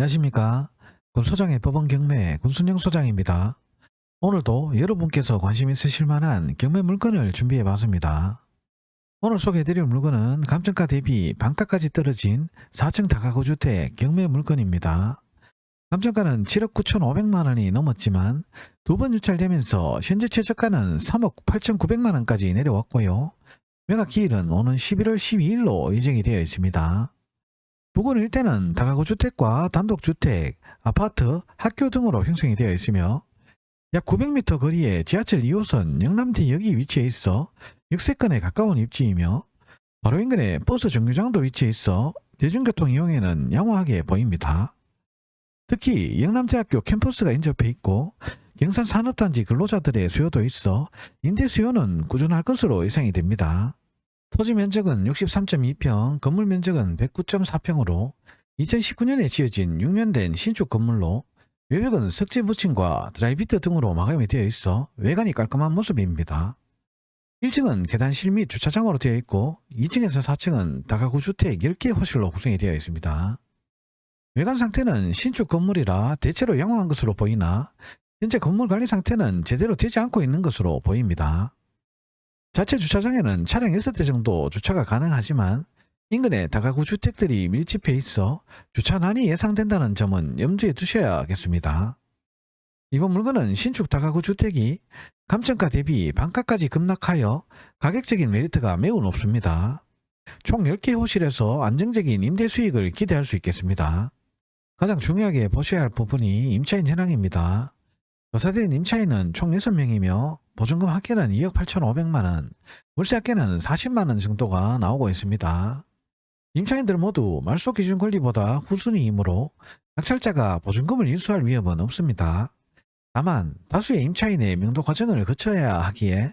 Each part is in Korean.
안녕하십니까. 군소장의 법원 경매 군순영 소장입니다. 오늘도 여러분께서 관심 있으실 만한 경매 물건을 준비해 봤습니다. 오늘 소개해드릴 물건은 감정가 대비 반가까지 떨어진 4층 다가구 주택 경매 물건입니다. 감정가는 7억 9천5백만 원이 넘었지만 두 번 유찰되면서 현재 최저가는 3억 8천 9백만 원까지 내려왔고요. 매각 기일은 오는 11월 12일로 예정이 되어 있습니다. 부근 일대는 다가구 주택과 단독주택, 아파트, 학교 등으로 형성이 되어 있으며 약 900m 거리에 지하철 2호선 영남대역이 위치해 있어 역세권에 가까운 입지이며 바로 인근에 버스 정류장도 위치해 있어 대중교통 이용에는 양호하게 보입니다. 특히 영남대학교 캠퍼스가 인접해 있고 경산 산업단지 근로자들의 수요도 있어 임대 수요는 꾸준할 것으로 예상이 됩니다. 토지 면적은 63.2평, 건물 면적은 109.4평으로 2019년에 지어진 6년 된 신축 건물로 외벽은 석재 부침과 드라이비트 등으로 마감이 되어 있어 외관이 깔끔한 모습입니다. 1층은 계단실 및 주차장으로 되어 있고 2층에서 4층은 다가구 주택 10개 호실로 구성이 되어 있습니다. 외관 상태는 신축 건물이라 대체로 양호한 것으로 보이나 현재 건물 관리 상태는 제대로 되지 않고 있는 것으로 보입니다. 자체 주차장에는 차량 6대 정도 주차가 가능하지만 인근에 다가구 주택들이 밀집해 있어 주차난이 예상된다는 점은 염두에 두셔야겠습니다. 이번 물건은 신축 다가구 주택이 감정가 대비 반가까지 급락하여 가격적인 메리트가 매우 높습니다. 총 10개 호실에서 안정적인 임대 수익을 기대할 수 있겠습니다. 가장 중요하게 보셔야 할 부분이 임차인 현황입니다. 조사된 임차인은 총 6명이며 보증금 합계는 2억 8천5백만원, 월세 합계는 40만 원 정도가 나오고 있습니다. 임차인들 모두 말소 기준 권리보다 후순위이므로 낙찰자가 보증금을 인수할 위험은 없습니다. 다만 다수의 임차인의 명도 과정을 거쳐야 하기에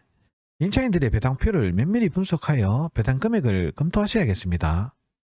임차인들의 배당표를 면밀히 분석하여 배당 금액을 검토하셔야겠습니다.